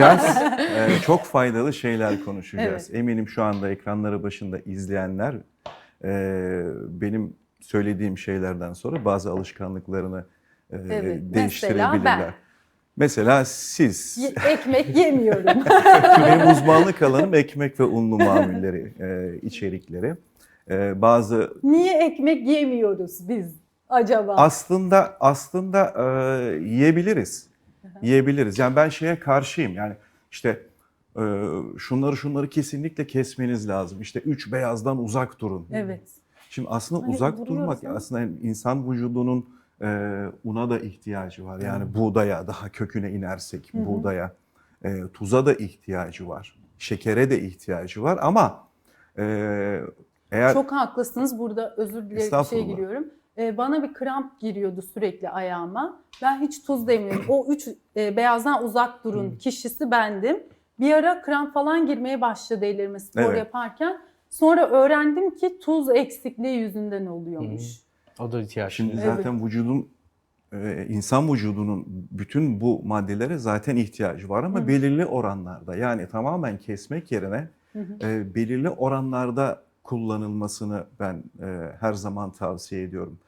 konuşacağız. Ee, çok faydalı şeyler konuşacağız. Evet. Eminim şu anda ekranları başında izleyenler e, benim söylediğim şeylerden sonra bazı alışkanlıklarını e, Evet, değiştirebilirler. mesela ben. Mesela siz. Ekmek yemiyorum. Benim uzmanlık alanım ekmek ve unlu mamulleri, e, içerikleri. E, bazı Niye ekmek yemiyoruz biz acaba? aslında aslında e, yiyebiliriz. Yiyebiliriz. Yani ben şeye karşıyım. Yani işte e, şunları şunları kesinlikle kesmeniz lazım. İşte üç beyazdan uzak durun. evet. Şimdi aslında Hani uzak durmak ama- aslında insan vücudunun e, una da ihtiyacı var. Yani buğdaya daha köküne inersek Hı hı. buğdaya, e, tuza da ihtiyacı var. Şekere de ihtiyacı var ama e, eğer Çok haklısınız. Burada özür dilerim bir şey giriyorum. Ee, bana bir kramp giriyordu sürekli ayağıma. Ben hiç tuz demiyorum. O üç e, beyazdan uzak durun kişisi bendim. Bir ara kramp falan girmeye başladı ellerime spor Evet. yaparken. Sonra öğrendim ki tuz eksikliği yüzünden oluyormuş. O da ihtiyaç. Şimdi Evet. zaten vücudun e, insan vücudunun bütün bu maddelere zaten ihtiyacı var ama Hı. belirli oranlarda. Yani tamamen kesmek yerine Hı hı. e, belirli oranlarda kullanılmasını ben e, her zaman tavsiye ediyorum.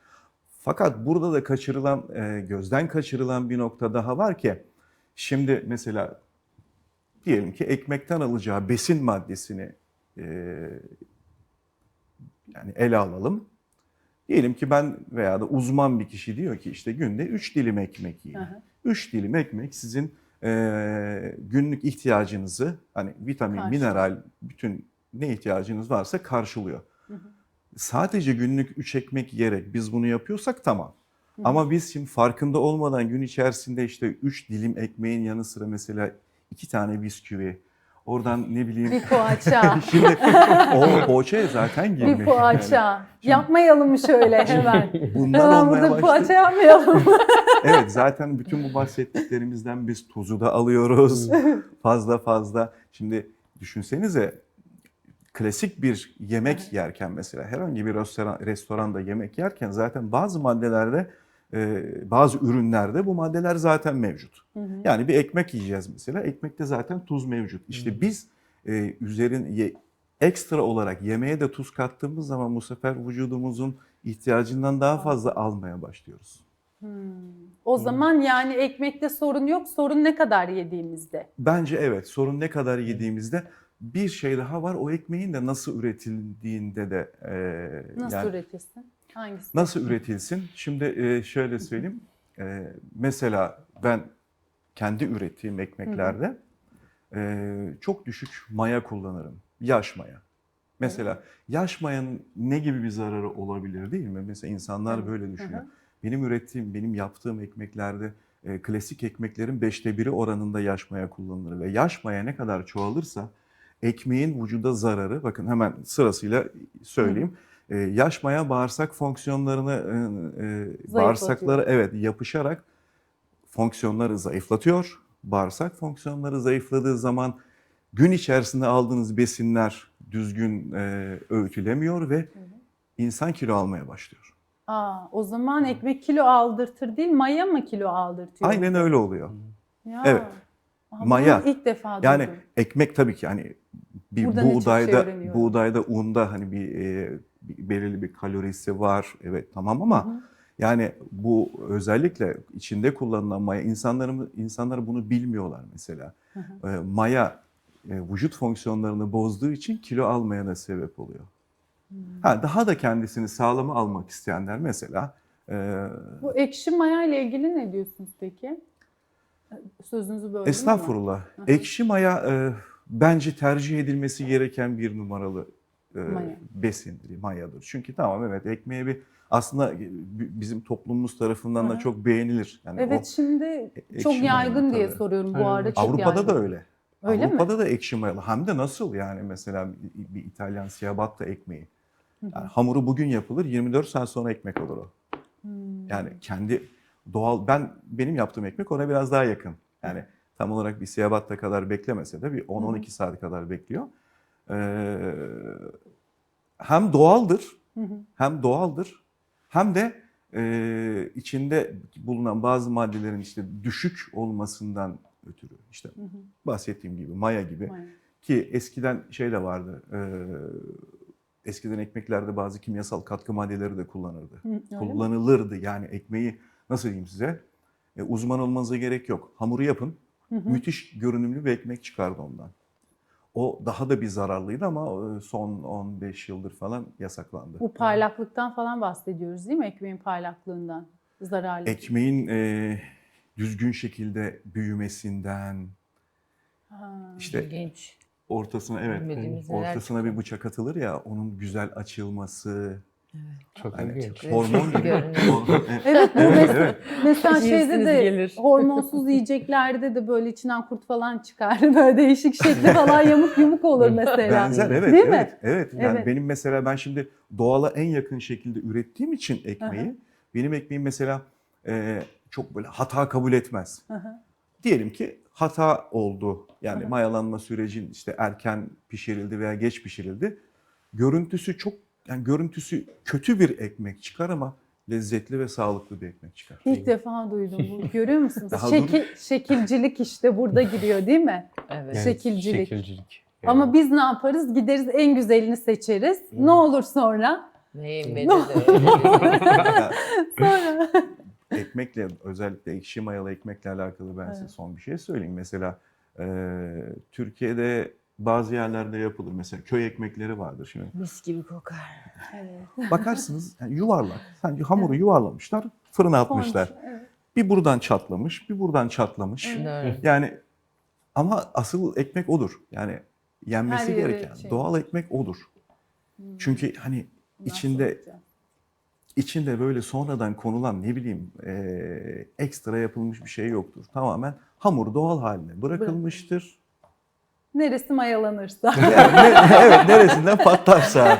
Fakat burada da kaçırılan, e, gözden kaçırılan bir nokta daha var ki şimdi mesela diyelim ki ekmekten alacağı besin maddesini e, yani ele alalım. Diyelim ki ben veya da uzman bir kişi diyor ki işte günde 3 dilim ekmek yiyin. Hı hı. 3 dilim ekmek sizin e, günlük ihtiyacınızı hani vitamin, Karşılıyor. mineral, bütün ne ihtiyacınız varsa karşılıyor. Hı hı. Sadece günlük 3 ekmek yiyerek biz bunu yapıyorsak tamam. Hı. Ama biz şimdi farkında olmadan gün içerisinde işte 3 dilim ekmeğin yanı sıra mesela 2 tane bisküvi, oradan ne bileyim Bir poğaça. Şimdi o poğaçaya zaten girmek. bir poğaça. Yani Yapmayalım mı şöyle hemen? bunlar Hemen olmaya bir poğaça başladı. yapmayalım. Evet zaten bütün bu bahsettiklerimizden biz tuzu da alıyoruz. fazla fazla. Şimdi düşünsenize klasik bir yemek yerken mesela herhangi bir restoran, restoranda yemek yerken zaten bazı maddelerde e, bazı ürünlerde bu maddeler zaten mevcut. Hı hı. Yani bir ekmek yiyeceğiz mesela. Ekmekte zaten tuz mevcut. İşte biz e, üzerin ye- ekstra olarak yemeğe de tuz kattığımız zaman bu sefer vücudumuzun ihtiyacından daha fazla almaya başlıyoruz. Hmm. O zaman yani ekmekte sorun yok. Sorun ne kadar yediğimizde. Bence evet sorun ne kadar yediğimizde bir şey daha var. O ekmeğin de nasıl üretildiğinde de e, Nasıl yani üretirsin? Hangisi? nasıl üretilsin? Şimdi e, şöyle söyleyeyim. E, mesela ben kendi ürettiğim ekmeklerde e, çok düşük maya kullanırım. Yaş maya. Mesela yaş mayanın ne gibi bir zararı olabilir değil mi? Mesela insanlar Evet. böyle Hı düşünüyor. hı. Benim ürettiğim, benim yaptığım ekmeklerde e, klasik ekmeklerin beşte biri oranında yaş maya kullanılır. Ve yaş maya ne kadar çoğalırsa ekmeğin vücuda zararı, bakın hemen sırasıyla söyleyeyim. E, yaş maya bağırsak fonksiyonlarını, e, e, bağırsaklara evet yapışarak fonksiyonları zayıflatıyor. Bağırsak fonksiyonları zayıfladığı zaman gün içerisinde aldığınız besinler düzgün e, öğütülemiyor ve insan kilo almaya başlıyor. Aa, o zaman ekmek kilo aldırtır değil, maya mı kilo aldırtıyor? Aynen öyle oluyor. Ya. Evet. Aa, Maya. ilk defa Yani duydum. ekmek tabii ki hani bir Buradan çok şey buğdayda buğdayda unda hani bir, e, bir belirli bir kalorisi var. Evet tamam ama Hı hı. yani bu özellikle içinde kullanılan maya insanların insanlar bunu bilmiyorlar mesela. Hı hı. E, maya e, vücut fonksiyonlarını bozduğu için kilo almaya da sebep oluyor. Hmm. Ha, daha da kendisini sağlama almak isteyenler mesela e, Bu ekşi maya ile ilgili ne diyorsunuz peki? Sözünüzü böldüm. Estağfurullah. Hı. Ekşi maya e, bence tercih edilmesi gereken bir numaralı e, Maya. besindir, mayadır. Çünkü tamam evet ekmeğe bir aslında bi- bizim toplumumuz tarafından Hı da çok beğenilir. Yani Evet o şimdi ekşi çok maya yaygın diye tabii. soruyorum bu Evet. arada çok Avrupa'da yaygın. da öyle. Öyle mi? Avrupa'da da ekşi mayalı. Hem de nasıl yani mesela bir, bir İtalyan ciabatta ekmeği. Yani hamuru bugün yapılır, 24 saat sonra ekmek olur o. Hmm. Yani kendi doğal ben benim yaptığım ekmek ona biraz daha yakın. Yani tam olarak bir ciabatta kadar beklemese de bir 10-12 saat kadar bekliyor. Ee, hem doğaldır, hem doğaldır, hem de e, içinde bulunan bazı maddelerin işte düşük olmasından ötürü. İşte bahsettiğim gibi maya gibi Vay. ki eskiden şey de vardı. e, eskiden ekmeklerde bazı kimyasal katkı maddeleri de kullanırdı. Hı, mi? Kullanılırdı yani ekmeği nasıl diyeyim size? E, uzman olmanıza gerek yok. Hamuru yapın. Hı hı. Müthiş görünümlü bir ekmek çıkardı ondan. O daha da bir zararlıydı ama e, son 15 yıldır falan yasaklandı. Bu parlaklıktan falan bahsediyoruz değil mi? Ekmeğin parlaklığından. Zararlı. Ekmeğin e, düzgün şekilde büyümesinden, Ha. işte İlginç. ortasına evet ortasına bir bıçak atılır ya onun güzel açılması, Çok hani ilginç. hormon gibi. Evet, Evet bu mes- evet. mesela şeyde de gelir. hormonsuz yiyeceklerde de böyle içinden kurt falan çıkar. Böyle değişik şekli falan yamuk yumuk olur mesela. Benzer evet. Değil evet, mi? Evet. Yani Evet. benim mesela ben şimdi doğala en yakın şekilde ürettiğim için ekmeği, benim ekmeğim mesela e, çok böyle hata kabul etmez. Hı hı. Diyelim ki hata oldu. Yani Hı hı. mayalanma sürecin işte erken pişirildi veya geç pişirildi. Görüntüsü çok yani görüntüsü kötü bir ekmek çıkar ama lezzetli ve sağlıklı bir ekmek çıkar. İlk defa duydum bunu. Görüyor musunuz? Daha Şekil, şekilcilik işte burada giriyor değil mi? Evet. Yani şekilcilik. Şekilcilik. Ama biz ne yaparız? Gideriz en güzelini seçeriz. Ne olur sonra? Neyim Ne- beni de. Sonra. ekmekle özellikle ekşi mayalı ekmekle alakalı ben size son bir şey söyleyeyim. Mesela e, Türkiye'de bazı yerlerde yapılır. Mesela köy ekmekleri vardır şimdi. Mis gibi kokar. Evet. Bakarsınız yani yuvarlak. Sanki hamuru yuvarlamışlar, fırına atmışlar. Evet. Bir buradan çatlamış, bir buradan çatlamış. Evet. Yani ama asıl ekmek odur. Yani yenmesi Her gereken şey. doğal ekmek odur. Hmm. Çünkü hani Nasıl içinde içinde böyle sonradan konulan ne bileyim eee, ekstra yapılmış bir şey yoktur. Tamamen hamur doğal haline bırakılmıştır. Neresi mayalanırsa. Evet neresinden patlarsa.